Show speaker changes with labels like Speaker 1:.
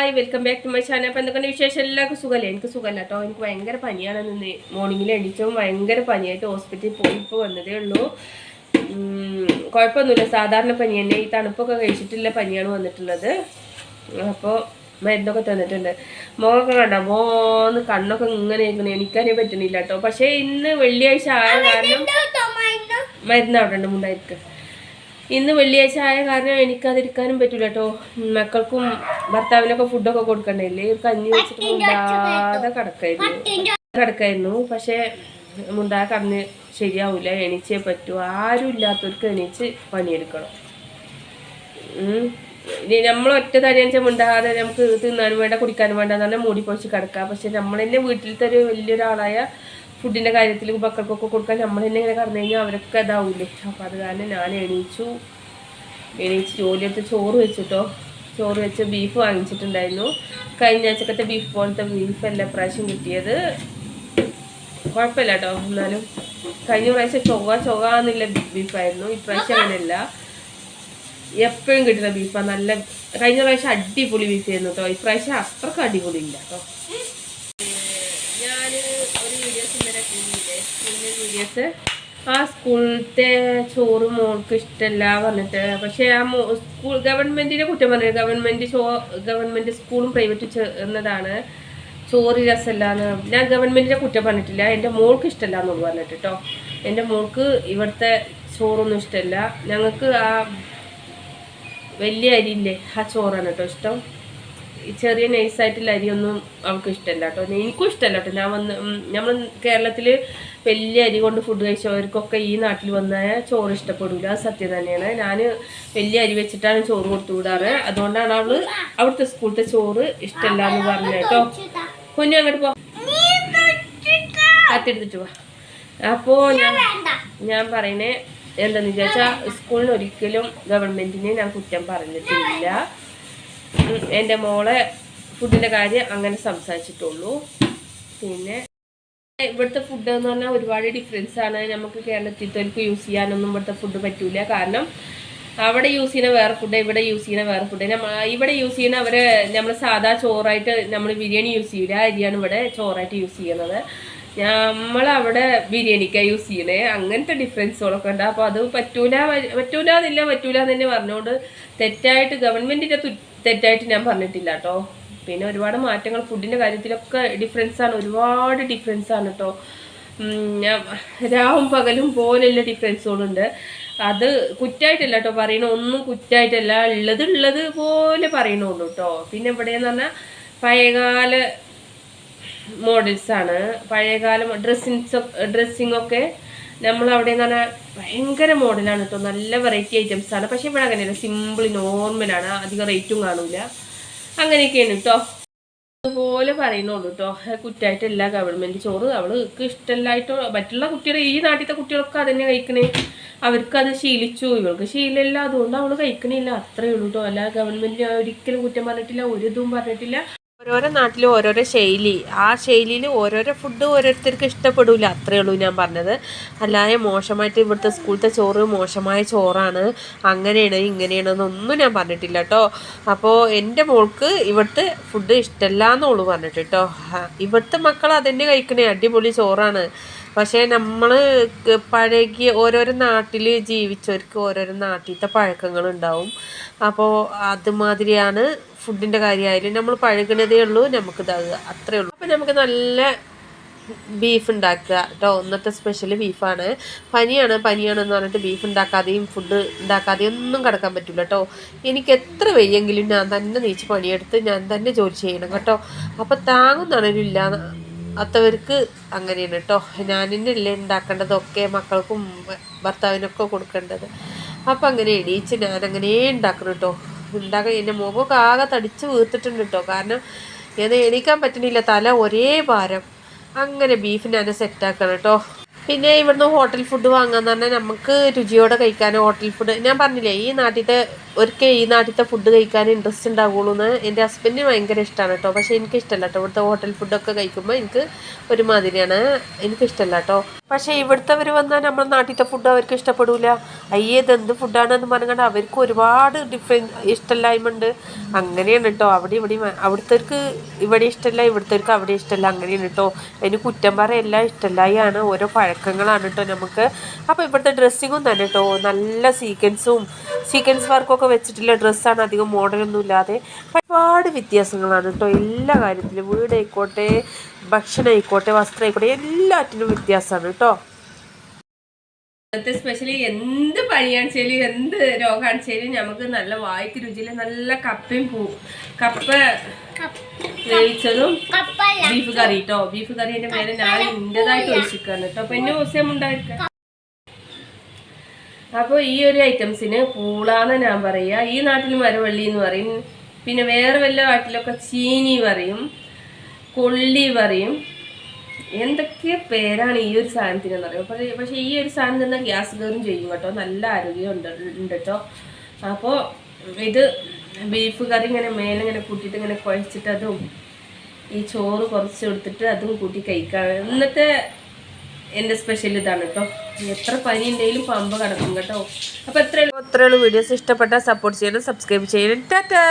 Speaker 1: Hi welcome back to my channel അപ്പം എന്തൊക്കെ വിശേഷം? എല്ലാവർക്കും സുഖമല്ലേ എനിക്ക് സുഖമല്ല കേട്ടോ എനിക്ക് ഭയങ്കര പനിയാണ് നിന്ന് മോർണിംഗിൽ എണീച്ചും ഭയങ്കര പനിയായിട്ട് ഹോസ്പിറ്റലിൽ പോയി ഇപ്പോൾ വന്നതേ ഉള്ളൂ. കുഴപ്പമൊന്നുമില്ല. സാധാരണ പനി തന്നെ. ഈ തണുപ്പൊക്കെ കഴിച്ചിട്ടുള്ള പനിയാണ് വന്നിട്ടുള്ളത്. അപ്പോൾ മരുന്നൊക്കെ തന്നിട്ടുണ്ട്? മുഖമൊക്കെ കണ്ട? മോന്ന് കണ്ണൊക്കെ ഇങ്ങനെ ഇരിക്കണം എണിക്കാനേ പറ്റണില്ല കേട്ടോ പക്ഷേ ഇന്ന് വെള്ളിയാഴ്ച ആയ കാരണം മരുന്ന് അവിടെ ഉണ്ട്. മുണ്ടായിരിക്കും. ഇന്ന് വെള്ളിയാഴ്ച ആയ കാരണം എനിക്കതിരിക്കാനും പറ്റൂല കേട്ടോ മക്കൾക്കും ഭർത്താവിനൊക്കെ ഫുഡൊക്കെ കൊടുക്കണ്ടല്ലേ? ഒരു കഞ്ഞി വെച്ചിട്ട് മുണ്ടാതെ കിടക്കായിരുന്നു. കിടക്കായിരുന്നു. പക്ഷേ മുണ്ടാതെ കടന്ന് ശരിയാവൂല. എണീച്ചേ പറ്റൂ. ആരും ഇല്ലാത്തവർക്ക് എണീച്ച് പണിയെടുക്കണം. നമ്മൾ ഒറ്റ തടിയച്ച മുണ്ടാതെ നമുക്ക് തിന്നാനും വേണ്ട കുടിക്കാനും വേണ്ട എന്ന് പറഞ്ഞാൽ മൂടി പൊഴിച്ച് കിടക്കാം പക്ഷെ നമ്മൾ തന്നെ വീട്ടിലത്തെ ഒരു വലിയൊരാളായ ഫുഡിന്റെ കാര്യത്തിൽ മക്കൾക്കൊക്കെ കൊടുക്കാൻ നമ്മൾ തന്നെ ഇങ്ങനെ കടന്നു കഴിഞ്ഞാൽ അവരൊക്കെ ഇതാവൂലേ. അപ്പോൾ അത് കാരണം ഞാൻ എണീച്ചു. എണീച്ച് ജോലിയെടുത്ത് ചോറ് വെച്ചിട്ടോ. ചോറ് വെച്ച് ബീഫ് വാങ്ങിച്ചിട്ടുണ്ടായിരുന്നു. കഴിഞ്ഞ ആഴ്ചക്കത്തെ ബീഫ് പോലത്തെ ബീഫ് എല്ലാ പ്രാവശ്യം കിട്ടിയത് കുഴപ്പമില്ല കേട്ടോ എന്നാലും കഴിഞ്ഞ പ്രാവശ്യം ചൊവ്വ ചൊവ്വ എന്നുള്ള ബീഫായിരുന്നു ഇപ്രാവശ്യം അങ്ങനെയല്ല. എപ്പോഴും കിട്ടുന്ന ബീഫാണ് നല്ല കഴിഞ്ഞ പ്രാവശ്യം അടിപൊളി ബീഫ് ആയിരുന്നു കേട്ടോ ഇപ്രാവശ്യം അത്രയ്ക്ക് അടിപൊളി ഇല്ല കേട്ടോ ഞാൻ ഒരു വീഡിയോസ് ഇന്നലെ സ്കൂളിലെ വീഡിയോസ് ആ സ്കൂളിലത്തെ ചോറ് മോൾക്ക് ഇഷ്ടമല്ല പറഞ്ഞിട്ട്. പക്ഷേ ആ മോ സ്കൂൾ ഗവൺമെന്റിനെ കുറ്റം പറഞ്ഞത് ഗവൺമെന്റ് ചോ ഗവൺമെന്റ് സ്കൂളും പ്രൈവറ്റ് ചേർന്നതാണ്. ചോറ് രസമല്ലാന്ന് ഞാൻ ഗവൺമെന്റിനെ കുറ്റം പറഞ്ഞിട്ടില്ല. എന്റെ മോൾക്ക് ഇഷ്ടമല്ല എന്നുള്ളൂ പറഞ്ഞിട്ട് കേട്ടോ എന്റെ മോൾക്ക് ഇവിടുത്തെ ചോറൊന്നും ഇഷ്ടമല്ല. ഞങ്ങൾക്ക് ആ വലിയ അരിയില്ലേ ആ ചോറാണ് കേട്ടോ ഇഷ്ടം. ചെറിയ നൈസായിട്ടുള്ള അരിയൊന്നും അവൾക്ക് ഇഷ്ടമല്ല കേട്ടോ. എനിക്കും ഇഷ്ടമല്ല കേട്ടോ. ഞാൻ വന്ന് നമ്മൾ കേരളത്തിൽ വലിയ അരി കൊണ്ട് ഫുഡ് കഴിച്ചവർക്കൊക്കെ ഈ നാട്ടിൽ വന്നാൽ ചോറ് ഇഷ്ടപ്പെടില്ല അത് സത്യം തന്നെയാണ്. ഞാൻ വലിയ അരി വെച്ചിട്ടാണ് ചോറ് കൊടുത്തു വിടാറ്. അതുകൊണ്ടാണ് അവൾ അവിടുത്തെ സ്കൂളത്തെ ചോറ് ഇഷ്ടമല്ല എന്ന് പറഞ്ഞു കേട്ടോ. കുഞ്ഞു അങ്ങോട്ട് പോ. കാത്തെടുത്തിട്ട് പോവാ അപ്പോൾ ഞാൻ ഞാൻ പറയണേ എന്താണെന്ന് വിചാരിച്ചാൽ സ്കൂളിന് ഒരിക്കലും ഗവൺമെന്റിനെ ഞാൻ കുറ്റം പറഞ്ഞിട്ടില്ല. എന്റെ മോളെ ഫുഡിന്റെ കാര്യം അങ്ങനെ സംസാരിച്ചിട്ടുള്ളൂ. പിന്നെ ഇവിടുത്തെ ഫുഡ് എന്ന് പറഞ്ഞാൽ ഒരുപാട് ഡിഫറൻസ് ആണ്. നമുക്ക് കേരളത്തിൽ കേരളത്തിലേക്ക് യൂസ് ചെയ്യാനൊന്നും ഇവിടുത്തെ ഫുഡ് പറ്റൂല. കാരണം അവിടെ യൂസ് ചെയ്യുന്ന വേറെ ഫുഡ് ഇവിടെ യൂസ് ചെയ്യുന്ന വേറെ ഫുഡ് നമ്മൾ ഇവിടെ യൂസ് ചെയ്യുന്ന അവർ നമ്മൾ സാധാ ചോറായിട്ട് നമ്മൾ ബിരിയാണി യൂസ് ചെയ്യില്ല അരിയാണ് ഇവിടെ ചോറായിട്ട് യൂസ് ചെയ്യുന്നത്. നമ്മളവിടെ ബിരിയാണിക്കാണ് യൂസ് ചെയ്യണേ. അങ്ങനത്തെ ഡിഫറൻസുകളൊക്കെ ഉണ്ട്. അപ്പോൾ അത് പറ്റൂല പറ്റൂല എന്നില്ല പറ്റൂല എന്ന് പറഞ്ഞുകൊണ്ട് തെറ്റായിട്ട് ഗവൺമെന്റിന്റെ തെറ്റായിട്ട് ഞാൻ പറഞ്ഞിട്ടില്ല കേട്ടോ പിന്നെ ഒരുപാട് മാറ്റങ്ങൾ ഫുഡിന്റെ കാര്യത്തിലൊക്കെ ഡിഫറൻസാണ് ഒരുപാട് ഡിഫറൻസാണ് കേട്ടോ രാവും പകലും പോലെയുള്ള ഡിഫറൻസുകളുണ്ട് അത് കുറ്റായിട്ടല്ല കേട്ടോ പറയണ ഒന്നും കുറ്റായിട്ടല്ല. ഉള്ളത് ഉള്ളത് പോലെ പറയണുള്ളൂ കേട്ടോ പിന്നെ ഇവിടെയെന്ന് പറഞ്ഞാൽ പഴയകാല മോഡൽസ് ആണ് പഴയകാല ഡ്രസ്സിങ്സ് ഡ്രസ്സിങ് ഒക്കെ നമ്മൾ അവിടെ എന്ന് പറഞ്ഞാൽ ഭയങ്കര മോഡലാണ് കേട്ടോ നല്ല വെറൈറ്റി ഐറ്റംസ് ആണ്. പക്ഷേ ഇവിടെ അങ്ങനെയല്ല. സിമ്പിൾ നോർമലാണ് അധികം റേറ്റും കാണൂല. അങ്ങനെയൊക്കെയാണ് കേട്ടോ അതുപോലെ പറയുന്നുള്ളൂ കേട്ടോ കുറ്റായിട്ടല്ല ഗവൺമെന്റ് ചോറ്. അവൾക്ക് ഇഷ്ടമല്ലായിട്ടോ മറ്റുള്ള കുട്ടികൾ ഈ നാട്ടിലത്തെ കുട്ടികളൊക്കെ അതന്നെ കഴിക്കണേ. അവർക്ക് അത് ശീലിച്ചു. ഇവൾക്ക് ശീലമില്ല. അതുകൊണ്ട് അവൾ കഴിക്കണില്ല. അത്രേ ഉള്ളൂ കേട്ടോ അല്ല ഗവൺമെന്റ് ഒരിക്കലും കുറ്റം പറഞ്ഞിട്ടില്ല. ഒരു ഇതും പറഞ്ഞിട്ടില്ല. ഓരോരോ നാട്ടിലും ഓരോരോ ശൈലി. ആ ശൈലിയിൽ ഓരോരോ ഫുഡ് ഓരോരുത്തർക്ക് ഇഷ്ടപ്പെടില്ല അത്രേ ഉള്ളൂ ഞാൻ പറഞ്ഞത്. അല്ലാതെ മോശമായിട്ട് ഇവിടുത്തെ സ്കൂളത്തെ ചോറ് മോശമായ ചോറാണ്. അങ്ങനെയാണ് ഇങ്ങനെയാണ് എന്നൊന്നും ഞാൻ പറഞ്ഞിട്ടില്ല കേട്ടോ. അപ്പോൾ എന്റെ മോൾക്ക് ഇവിടുത്തെ ഫുഡ് ഇഷ്ടമല്ല എന്നുള്ളൂ പറഞ്ഞിട്ട് കേട്ടോ. ഇവിടുത്തെ മക്കൾ അതന്നെ കഴിക്കണേ. അടിപൊളി ചോറാണ്. പക്ഷേ നമ്മൾ പഴകിയ ഓരോരോ നാട്ടിൽ ജീവിച്ചവർക്ക് ഓരോരോ നാട്ടിലത്തെ പഴക്കങ്ങളുണ്ടാവും. അപ്പോൾ അതുമാതിരിയാണ് ഫുഡിന്റെ കാര്യമായാലും നമ്മൾ പഴകണതേ ഉള്ളൂ നമുക്ക് ഇതാകുക അത്രേ ഉള്ളൂ. അപ്പോൾ നമുക്ക് നല്ല ബീഫ് ഉണ്ടാക്കുക. കേട്ടോ ഇന്നത്തെ സ്പെഷ്യൽ ബീഫാണ്. പനിയാണ് പനിയാണെന്ന് പറഞ്ഞിട്ട് ബീഫ് ഉണ്ടാക്കാതെയും ഫുഡ് ഉണ്ടാക്കാതെയും ഒന്നും കിടക്കാൻ പറ്റില്ല കേട്ടോ എനിക്ക് എത്ര വയ്യെങ്കിലും ഞാൻ തന്നെ നീച്ച് പണിയെടുത്ത് ഞാൻ തന്നെ ജോലി ചെയ്യണം കേട്ടോ. അപ്പോൾ താങ്ങും തണലില്ല അത്തവർക്ക് അങ്ങനെയാണ് കേട്ടോ ഞാനിന്നല്ലേ ഉണ്ടാക്കേണ്ടതൊക്കെ മക്കൾക്കും ഭർത്താവിനൊക്കെ കൊടുക്കേണ്ടത്. അപ്പം അങ്ങനെ എണീച്ച് ഞാൻ അങ്ങനെ ഉണ്ടാക്കണം കേട്ടോ ഉണ്ടാക്കാൻ എന്റെ മുഖമൊക്കെ ആകെ തടിച്ച് വീർത്തിട്ടുണ്ട് കേട്ടോ കാരണം ഞാൻ എണീക്കാൻ പറ്റണില്ല തല ഒരേ ഭാരം. അങ്ങനെ ബീഫ് ഞാൻ സെറ്റാക്കണം കേട്ടോ പിന്നെ ഇവിടുന്ന് ഹോട്ടൽ ഫുഡ് വാങ്ങാന്ന് പറഞ്ഞാൽ നമുക്ക് രുചിയോടെ കഴിക്കാൻ ഹോട്ടൽ ഫുഡ് ഞാൻ പറഞ്ഞില്ലേ ഈ നാട്ടിലത്തെ ഒരിക്കൽ ഈ നാട്ടിലത്തെ ഫുഡ് കഴിക്കാൻ ഇൻട്രസ്റ്റ് ഉണ്ടാവുള്ളൂ എന്ന് എന്റെ ഹസ്ബൻഡിന് ഭയങ്കര ഇഷ്ടമാണ് കേട്ടോ. പക്ഷേ എനിക്ക് ഇഷ്ടമല്ല കേട്ടോ. ഇവിടുത്തെ ഹോട്ടൽ ഫുഡൊക്കെ കഴിക്കുമ്പോൾ എനിക്ക് ഒരു മാതിരിയാണ് എനിക്ക് ഇഷ്ടമല്ല കേട്ടോ. പക്ഷേ ഇവിടുത്തെ അവർ വന്നാൽ നമ്മുടെ നാട്ടിലത്തെ ഫുഡ് അവർക്ക് ഇഷ്ടപ്പെടില്ല അയ്യേ എന്ത് ഫുഡാണെന്ന് പറഞ്ഞാൽ അവർക്ക് ഒരുപാട് ഡിഫറെന്റ് ഇഷ്ടമില്ലായ്മ ഉണ്ട്. അങ്ങനെയാണ് കേട്ടോ. അവിടെ ഇവിടെ അവിടുത്തേക്ക് ഇവിടെ ഇഷ്ടമല്ല ഇവിടുത്തേക്ക് അവിടെ ഇഷ്ടമല്ല. അങ്ങനെയാണ് കേട്ടോ. അതിന് കുറ്റം പറയെല്ലാം ഇഷ്ടമില്ലായാണ് ഓരോ പഴക്കങ്ങളാണ് കേട്ടോ നമുക്ക്. അപ്പോൾ ഇവിടുത്തെ ഡ്രസ്സിങ്ങും തന്നെ കേട്ടോ. നല്ല സീക്വൻസും സീക്വൻസ് വർക്കൊക്കെ വെച്ചിട്ടുള്ള ഡ്രസ്സാണ് അധികം മോഡലൊന്നും ഇല്ലാതെ. ഒരുപാട് വ്യത്യാസങ്ങളാണ് കേട്ടോ എല്ലാ കാര്യത്തിലും. വീടായിക്കോട്ടെ ഭക്ഷണം ആയിക്കോട്ടെ വസ്ത്രം ആയിക്കോട്ടെ എല്ലാറ്റിനും വ്യത്യാസമാണ് കേട്ടോ. ഇന്നത്തെ സ്പെഷ്യലി എന്ത് പണിയാണിച്ചാലും എന്ത് രോഗാണിച്ചാലും നമുക്ക് നല്ല വായ്ക്ക് രുചിയിൽ നല്ല കപ്പയും പൂ കപ്പ വേവിച്ചതും ബീഫ് കറി കേട്ടോ ബീഫ് കറീന്റെ മേലെ ഞാൻ ഇന്റേതായിട്ട് ഒഴിച്ചിരിക്കാണ് കേട്ടോ. അപ്പൊ എന്നെ ദിവസം ഉണ്ടായിരിക്കാം. അപ്പോൾ ഈ ഒരു ഐറ്റംസിന് പൂളാന്ന് ഞാൻ പറയുക ഈ നാട്ടിൽ മരവള്ളി എന്ന് പറയും. പിന്നെ വേറെ വല്ല നാട്ടിലൊക്കെ ചീനി പറയും. കൊള്ളി പറയും. എന്തൊക്കെ പേരാണ് ഈ ഒരു സാധനത്തിനെന്ന് പറയും പക്ഷേ ഈ ഒരു സാധനം തന്നെ ഗ്യാസ് കയറും ചെയ്യും കേട്ടോ. നല്ല ആരോഗ്യം ഉണ്ട് ഉണ്ട് കേട്ടോ. അപ്പോൾ ഇത് ബീഫ് കറി ഇങ്ങനെ മേലെ ഇങ്ങനെ കൂട്ടിയിട്ട് ഇങ്ങനെ കുഴച്ചിട്ട് അതും ഈ ചോറ് കുറച്ച് എടുത്തിട്ട് അതും കൂട്ടി കഴിക്കാം. ഇന്നത്തെ എന്റെ സ്പെഷ്യൽ ഇതാണ് കേട്ടോ എത്ര പനി ഉണ്ടെങ്കിലും പമ്പ് കിടക്കും കേട്ടോ. അപ്പോൾ എത്ര എത്ര വീഡിയോസ് ഇഷ്ടപ്പെട്ടാൽ സപ്പോർട്ട് ചെയ്യണം സബ്സ്ക്രൈബ് ചെയ്യണം ടാറ്റാ!